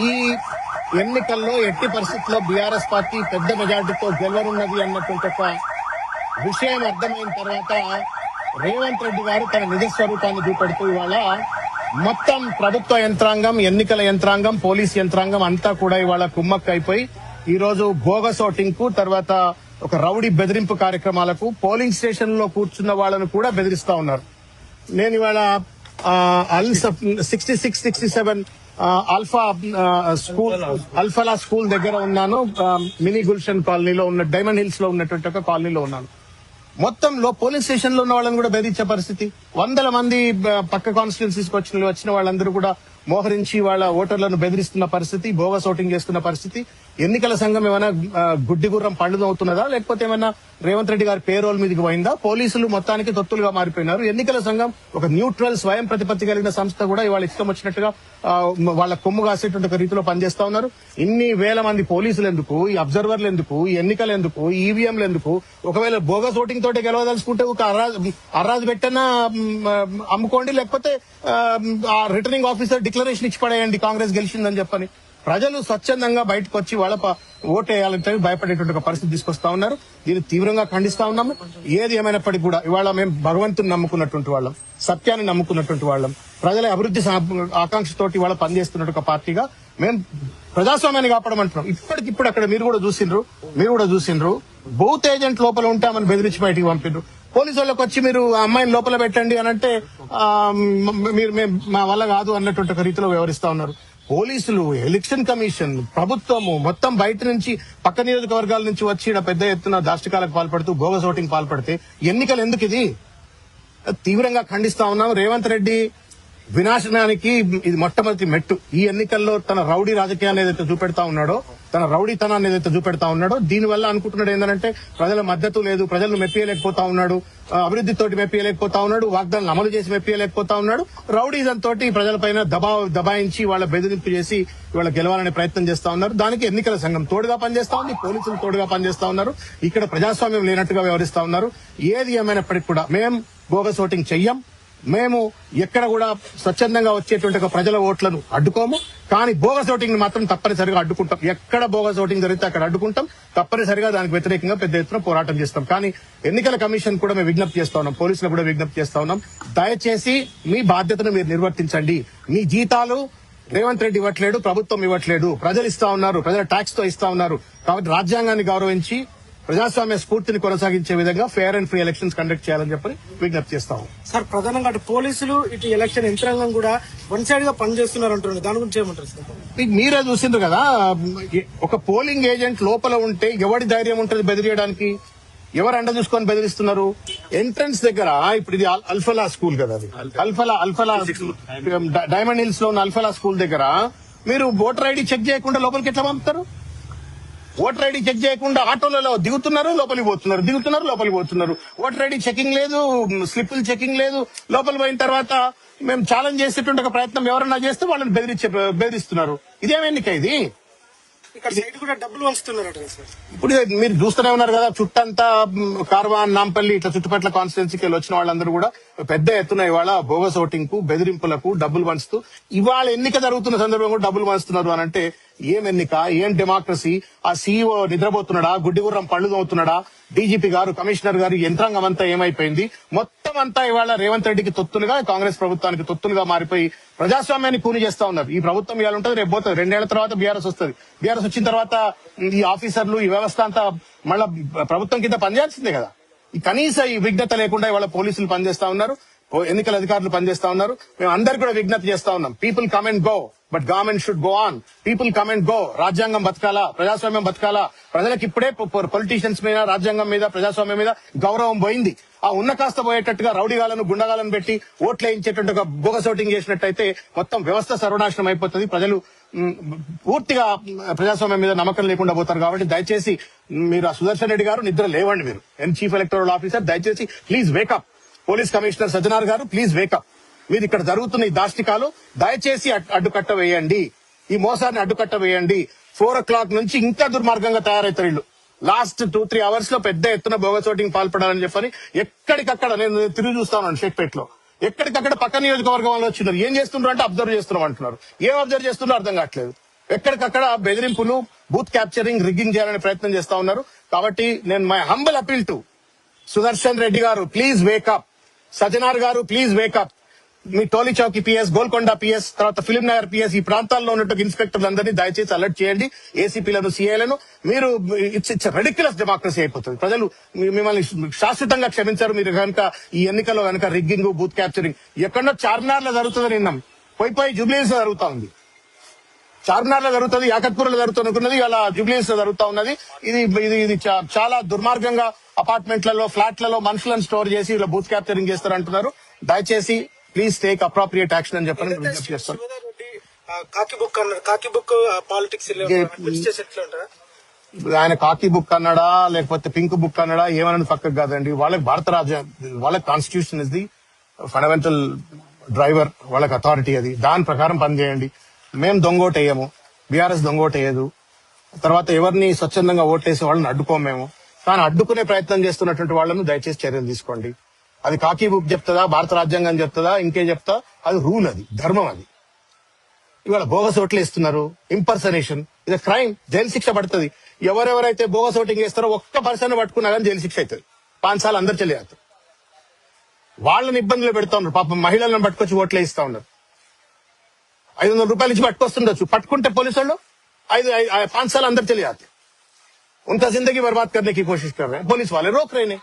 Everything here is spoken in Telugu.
ఈ ఎన్నికల్లో ఎట్టి పరిస్థితుల్లో బీఆర్ఎస్ పార్టీ పెద్ద మెజార్టీతో గెలవనున్నది అన్నటువంటి ఒక విషయం అర్థమైన తర్వాత రేవంత్ రెడ్డి గారు తన నిజస్వరూపాన్ని చూపెడుతూ ఇవాళ మొత్తం ప్రభుత్వ యంత్రాంగం ఎన్నికల యంత్రాంగం పోలీస్ యంత్రాంగం అంతా కూడా ఇవాళ కుమ్మక్కైపోయి ఈ రోజు బోగస్ ఓటింగ్కు తర్వాత ఒక రౌడీ బెదిరింపు కార్యక్రమాలకు పోలింగ్ స్టేషన్లో కూర్చున్న వాళ్ళను కూడా బెదిరిస్తా ఉన్నారు. నేను ఇవాళ అల్ sixty six sixty seven alpha school Alfalah school దగ్గర ఉన్నాను. మినీ గుల్షన్ కాలనీలో ఉన్న డైమండ్ హిల్స్లో ఉన్నటువంటి ఒక కాలనీలో ఉన్నాను. మొత్తంలో పోలీస్ స్టేషన్లో ఉన్న వాళ్ళని కూడా బెదిరించే పరిస్థితి. వందల మంది పక్క కాన్స్టిట్యున్సీస్ వచ్చిన వచ్చిన వాళ్ళందరూ కూడా మోహరించి వాళ్ళ ఓటర్లను బెదిరిస్తున్న పరిస్థితి బోగస్ ఓటింగ్ చేస్తున్న పరిస్థితి. ఎన్నికల సంఘం ఏమైనా గుడ్డి గుర్రం పండుగ అవుతున్నదా లేకపోతే ఏమైనా రేవంత్ రెడ్డి గారి పేరోల్ మీదకి పోయిందా? పోలీసులు మొత్తానికి తొత్తులుగా మారిపోయినారు. ఎన్నికల సంఘం ఒక న్యూట్రల్ స్వయం ప్రతిపత్తి కలిగిన సంస్థ కూడా ఇవాళ ఇష్టం వచ్చినట్టుగా వాళ్ళ కొమ్ము కాసేటువంటి ఒక రీతిలో పనిచేస్తా ఉన్నారు. ఇన్ని వేల మంది పోలీసులు ఎందుకు? ఈ అబ్జర్వర్లు ఎందుకు? ఈ ఎన్నికలు ఎందుకు? ఈవీఎంలు ఎందుకు? ఒకవేళ బోగస్ ఓటింగ్ తోటి గెలవదలుచుకుంటే ఒక అర్రాజు అర్రాజు పెట్టనా అమ్ముకోండి. లేకపోతే ఆ, ఆ రిటర్నింగ్ ఆఫీసర్ డిక్లరేషన్ ఇచ్చి పడేయండి కాంగ్రెస్ గెలిచిందని చెప్పని. ప్రజలు స్వచ్ఛందంగా బయటకు వచ్చి వాళ్ళ ఓటేయాలంటే ఓటు వేయాలంటే భయపడేటువంటి ఒక పరిస్థితి తీసుకొస్తా ఉన్నారు. దీన్ని తీవ్రంగా ఖండిస్తా ఉన్నాము. ఏది ఏమైనప్పటికీ కూడా ఇవాళ మేము భగవంతుని నమ్ముకున్నటువంటి వాళ్ళం సత్యాన్ని నమ్ముకున్నటువంటి వాళ్ళం. ప్రజల అభివృద్ధి సా- ఆకాంక్షతోటి ఇవాళ పనిచేస్తున్నట్టు ఒక పార్టీగా మేము ప్రజాస్వామ్యాన్ని కాపాడమంటున్నాం. ఇప్పటికిప్పుడు అక్కడ మీరు కూడా చూసిండ్రు మీరు కూడా చూసిండ్రు. బూత్ ఏజెంట్ లోపల ఉంటామని బెదిరించి బయటికి పంపిండ్రు. పోలీసు వాళ్ళకి వచ్చి మీరు ఆ అమ్మాయిని లోపల పెట్టండి అని అంటే మీరు మేము మా వల్ల కాదు అన్నటువంటి ఒక రీతిలో వివరిస్తా ఉన్నారు. పోలీసులు ఎలక్షన్ కమిషన్ ప్రభుత్వము మొత్తం బయట నుంచి పక్క నియోజకవర్గాల నుంచి వచ్చి ఈడ పెద్ద ఎత్తున దాష్టికాలకు పాల్పడుతూ బోగస్ ఓటింగ్ పాల్పడితే ఎన్నికలు ఎందుకు ఇది తీవ్రంగా ఖండిస్తా ఉన్నాం. రేవంత్ రెడ్డి వినాశనానికి ఇది మొట్టమొదటి మెట్టు. ఈ ఎన్నికల్లో తన రౌడీ రాజకీయాన్ని ఏదైతే చూపెడతా ఉన్నాడో తన రౌడీతనాన్ని ఏదైతే చూపెడతా ఉన్నాడో దీనివల్ల అనుకుంటున్నాడు ఏంటంటే ప్రజల మద్దతు లేదు ప్రజలను మెప్పియలేకపోతా ఉన్నాడు ఆ, అభివృద్ధితోటి మెప్పియలేకపోతా ఉన్నాడు వాగ్దానాలు అమలు చేసి మెప్పియలేకపోతా ఉన్నాడు. రౌడీజం తోటి ప్రజలపైన దబా దబాయించి వాళ్ళ బెదిరింపు చేసి వాళ్ళ గెలవాలనే ప్రయత్నం చేస్తా ఉన్నారు. దానికి ఎన్నికల సంఘం తోడుగా పనిచేస్తా ఉంది పోలీసులు తోడుగా పనిచేస్తా ఉన్నారు ఇక్కడ ప్రజాస్వామ్యం లేనట్టుగా వ్యవహరిస్తా ఉన్నారు. ఏది ఏమైనప్పటికీ కూడా మేము బోగస్ ఓటింగ్ చెయ్యం. మేము ఎక్కడ కూడా స్వచ్ఛందంగా వచ్చేటువంటి ఒక ప్రజల ఓట్లను అడ్డుకోము. కానీ బోగస్ ఓటింగ్ మాత్రం తప్పనిసరిగా అడ్డుకుంటాం. ఎక్కడ బోగస్ ఓటింగ్ జరిగితే అక్కడ అడ్డుకుంటాం. తప్పనిసరిగా దానికి వ్యతిరేకంగా పెద్ద ఎత్తున పోరాటం చేస్తాం. కానీ ఎన్నికల కమిషన్ కూడా మేము విజ్ఞప్తి చేస్తా ఉన్నాం. పోలీసులు కూడా విజ్ఞప్తి చేస్తా ఉన్నాం. దయచేసి మీ బాధ్యతను మీరు నిర్వర్తించండి. మీ జీతాలు రేవంత్ రెడ్డి ఇవ్వట్లేడు ప్రభుత్వం ఇవ్వట్లేదు. ప్రజలు ఇస్తా ఉన్నారు ప్రజల ట్యాక్స్తో ఇస్తా ఉన్నారు. కాబట్టి రాజ్యాంగాన్ని గౌరవించి ప్రజాస్వామ్య స్ఫూర్తిని కొనసాగించే విధంగా fair and free elections conduct చేయాలని చెప్పి విజ్ఞప్తి చేస్తాం సార్ ప్రధానంగా అటు పోలీసులు ఇటు ఎలక్షన్ యంత్రాంగం కూడా వన్ సైడ్గా పనిచేస్తున్నారు అంటున్నారు. దాని గురించి ఏమంటారు సార్? మీరే చూసిండ్రు కదా ఒక పోలింగ్ ఏజెంట్ లోపల ఉంటే ఎవడి ధైర్యం ఉంటుంది బెదిరియడానికి? ఎవరు అండ చూసుకొని బెదిరిస్తున్నారు? ఎంట్రన్స్ దగ్గర ఇప్పుడు ఇది అల్- అల్ఫలా స్కూల్ కదా అది. అల్ఫలా. అల్ఫలా డ- డైమండ్ హిల్స్లో ఉన్న అల్ఫలా స్కూల్ దగ్గర మీరు ఓటర్ ఐడి చెక్ చేయకుండా లోపలికి ఎట్లా పంపుతారు? ఓటర్ ఐడి చెక్ చేయకుండా ఆటోలలో దిగుతున్నారు లోపలికి పోతున్నారు దిగుతున్నారు లోపలికి పోతున్నారు. ఓటర్ ఐడి చెకింగ్ లేదు స్లిప్పులు చెకింగ్ లేదు. లోపల పోయిన తర్వాత మేము ఛాలెంజ్ చేసేటువంటి ఒక ప్రయత్నం ఎవరన్నా చేస్తే వాళ్ళని బెదిరించే బెదిరిస్తున్నారు. ఇదేం ఎన్నిక ఇది? ఇప్పుడు మీరు చూస్తూనే ఉన్నారు కదా చుట్టంతా కార్వాన్ నాంపల్లి ఇట్లా చుట్టుపక్కల కాన్స్టిట్యున్సీకి వచ్చిన వాళ్ళందరూ కూడా పెద్ద ఎత్తున ఇవాళ బోగస్ ఓటింగ్కు బెదిరింపులకు డబ్బులు పంచుతూ ఇవాళ ఎన్నిక జరుగుతున్న సందర్భంగా కూడా డబ్బులు పంచుతున్నారు అని అంటే ఏం ఎన్నిక? ఏం డెమోక్రసీ ఆ సీఈఓ నిద్రపోతున్నాడా? గుడ్డిగుర్రం పళ్ళు అవుతున్నాడా డీజీపీ గారు కమిషనర్ గారు యంత్రాంగం అంతా ఏమైపోయింది? మొత్తం అంతా ఇవాళ రేవంత్ రెడ్డికి తొత్తులుగా కాంగ్రెస్ ప్రభుత్వానికి తొత్తులుగా మారిపోయి ప్రజాస్వామ్యాన్ని కూని చేస్తా ఉన్నారు. ఈ ప్రభుత్వం ఇవాళ ఉంటుంది రేపు పోతుంది. రెండేళ్ళ తర్వాత బీఆర్ఎస్ వస్తుంది. బీఆర్ఎస్ వచ్చిన తర్వాత ఈ ఆఫీసర్లు ఈ వ్యవస్థ అంతా మళ్ళా ప్రభుత్వం కింద పనిచేయాల్సిందే కదా. కనీస ఈ విఘ్నత లేకుండా ఇవాళ పోలీసులు పనిచేస్తా ఉన్నారు. ఎన్నికల అధికారులు పనిచేస్తా ఉన్నారు. మేము అందరు కూడా విజ్ఞప్తి చేస్తా ఉన్నాం. People come and go but government should go on people come and go రాజ్యాంగం బతకాలా ప్రజాస్వామ్యం బతకాలా ప్రజలకు ఇప్పుడే పొలిటీషియన్స్ మీద రాజ్యాంగం మీద ప్రజాస్వామ్యం మీద గౌరవం పోయింది. ఆ ఉన్న కాస్త పోయేటట్టుగా రౌడీగాలను గుండగాలను పెట్టి ఓట్లేయించేటువంటి ఒక బోగసోటింగ్ చేసినట్టయితే మొత్తం వ్యవస్థ సర్వనాశనం అయిపోతుంది. ప్రజలు పూర్తిగా ప్రజాస్వామ్యం మీద నమ్మకం లేకుండా పోతారు కాబట్టి దయచేసి మీరు ఆ సుదర్శన్ రెడ్డి గారు నిద్ర లేవండి మీరు. ఎన్ చీఫ్ ఎలక్టోరల్ ఆఫీసర్ దయచేసి please wake up police commissioner Sajjanar గారు ప్లీజ్ వేకప్ మీరు ఇక్కడ జరుగుతున్న ఈ దాష్టికాలు దయచేసి అడ్డుకట్ట వేయండి. ఈ మోసాన్ని అడ్డుకట్ట వేయండి. ఫోర్ ఓ క్లాక్ నుంచి ఇంకా దుర్మార్గంగా తయారవుతారు వీళ్ళు. లాస్ట్ టూ త్రీ అవర్స్లో పెద్ద ఎత్తున బోగస్ పాల్పడాలని చెప్పని ఎక్కడికక్కడ నేను తిరిగి చూస్తాను ఉన్నాను లో ఎక్కడికక్కడ పక్క నియోజకవర్గం వాళ్ళు వచ్చినారు ఏం చేస్తున్నారు అంటే అబ్జర్వ్ చేస్తున్నాం అంటున్నారు. ఏం అబ్జర్వ్ చేస్తున్నారో అర్థం కావట్లేదు. ఎక్కడికక్కడ బెదిరింపులు బూత్ క్యాప్చరింగ్ రిగ్గింగ్ చేయాలనే ప్రయత్నం చేస్తా ఉన్నారు. కాబట్టి నేను my humble appeal to Sudarshan Reddy గారు ప్లీజ్ వేకప్ సజనార్ గారు ప్లీజ్ వేకప్ మీ టోలీచౌకి పిఎస్ గోల్కొండ పిఎస్ తర్వాత ఫిలిం నగర్ పిఎస్ ఈ ప్రాంతాల్లో ఉన్నట్టు ఇన్స్పెక్టర్లు అందరినీ దయచేసి అలర్ట్ చేయండి. ఏసీపీలను సీఏలను మీరు ఇట్స్ ఇట్స్ రెడిక్యులస్ డెమోక్రసీ అయిపోతుంది. ప్రజలు మిమ్మల్ని శాశ్వతంగా క్షమించారు. మీరు కనుక ఈ ఎన్నికల్లో కనుక రిగ్గింగ్ బూత్ క్యాప్చరింగ్ ఎక్కడో చార్మినార్లో జరుగుతుందని విన్నాం. పోయి పోయి జూబ్లీస్ జరుగుతా ఉంది. చార్మినార్లో జరుగుతుంది యాకత్పూర్లో జరుగుతున్నది అలా జూబ్లీస్లో జరుగుతా ఉన్నది. ఇది ఇది ఇది చాలా దుర్మార్గంగా అపార్ట్మెంట్లలో ఫ్లాట్లలో మనుషులను స్టోర్ చేసి ఇలా బూత్ క్యాప్చరింగ్ చేస్తారు అంటున్నారు దయచేసి ప్లీజ్ టేక్ అప్రాప్రియేట్ యాక్షన్ అని చెప్పని విజ్ఞప్తి చేస్తాను కాకి బుక్ అన్నారు కాకి బుక్ పాలిటిక్స్ ఆయన కాకి బుక్ అన్నాడా లేకపోతే పింక్ బుక్ అన్నాడా ఏమన్నది పక్కకు కాదండి. వాళ్ళకి భారత రాజ్యం వాళ్ళకి constitution is the fundamental driver వాళ్ళకి అథారిటీ అది. దాని ప్రకారం పనిచేయండి. మేము దొంగోటేయము బీఆర్ఎస్ దొంగోటేయదు తర్వాత ఎవరిని స్వచ్ఛందంగా ఓట్లేసే వాళ్ళని అడ్డుకోము మేము. కానీ అడ్డుకునే ప్రయత్నం చేస్తున్నటువంటి వాళ్ళను దయచేసి చర్యలు తీసుకోండి. అది కాకి బుక్ చెప్తుందా భారత రాజ్యాంగం చెప్తుందా ఇంకే చెప్తా అది రూల్ అది ధర్మం అది ఇవాళ బోగస్ ఓట్లు ఇస్తున్నారు ఇంపర్సనేషన్ ఇది క్రైమ్ జైలు శిక్ష పడుతుంది ఎవరెవరైతే బోగస్ ఓటింగ్ చేస్తారో ఒక్క పర్సన్ పట్టుకున్నా కానీ జైలు శిక్ష అవుతుంది పాంచ్ సార్లు అందరు చెల్లియారు వాళ్ళని ఇబ్బందులు పెడతా ఉన్నారు పాపం మహిళలను పట్టుకొచ్చి ఓట్లే ఇస్తా ఉన్నారు ఐదు వందల రూపాయలు ఇచ్చి పట్టుకొస్తుండొచ్చు పట్టుకుంటే పోలీసు వాళ్ళు ఐదు ఐ- ఐ- పాంచ్ సార్లు अंदर चले जाते उनका जिंदगी बर्बाद करने की कोशिश कर रहे हैं पुलिस वाले रोक रहे नहीं